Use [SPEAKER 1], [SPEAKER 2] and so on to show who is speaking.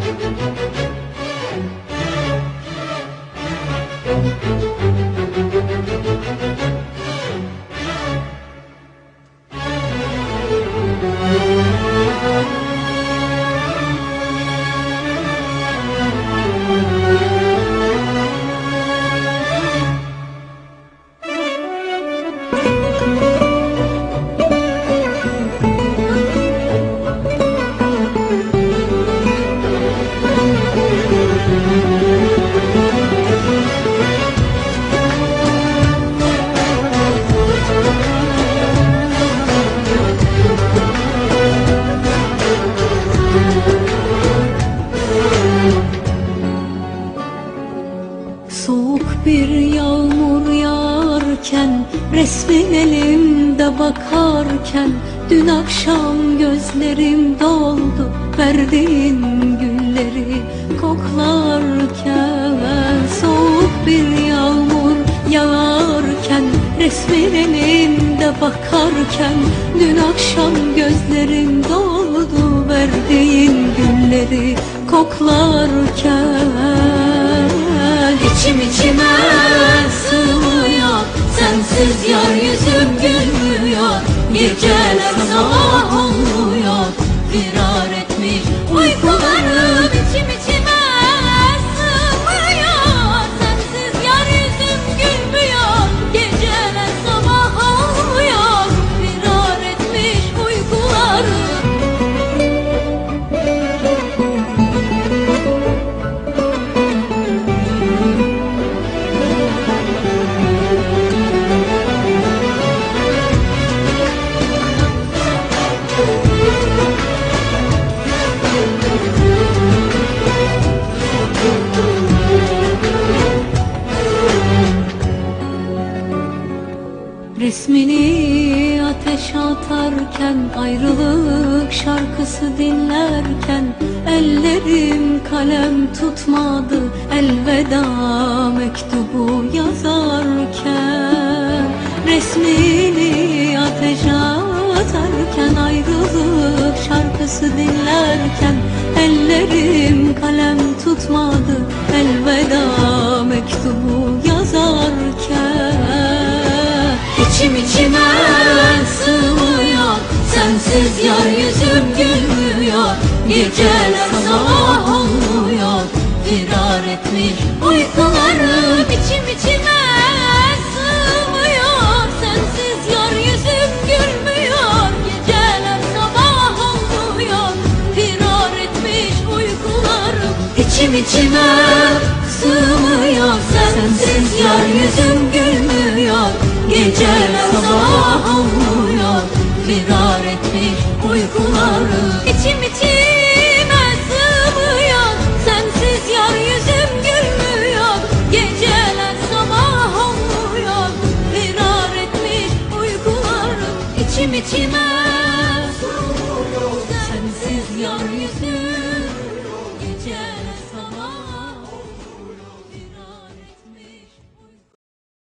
[SPEAKER 1] thank you yağarken Resmin elimde bakarken Dün akşam gözlerim doldu Verdiğin gülleri koklarken Soğuk bir yağmur yağarken Resmin elimde bakarken Dün akşam gözlerim doldu Verdiğin gülleri koklarken. İçim içime Geceler Resmini ateşe atarken Ayrılık şarkısı dinlerken Ellerim kalem tutmadı Elveda mektubu yazarken. Resmini ateşe atarken şarkısı dinlerken Ellerim kalem tutmadı. Elveda mektubu yazarken İçim içime sığmıyor Sensiz yar yüzüm gülmüyor. Geceler sabah olmuyor Firar etmiş uykularım İçim içime sığmıyor Sensiz yar yüzüm gülmüyor. Geceler sabah olmuyor Firar etmiş uykularım İçim içime sığmıyor Sensiz yar yüzüm gülmüyor. Geceler sabah olmuyor Firar etmiş uykularım İçim içime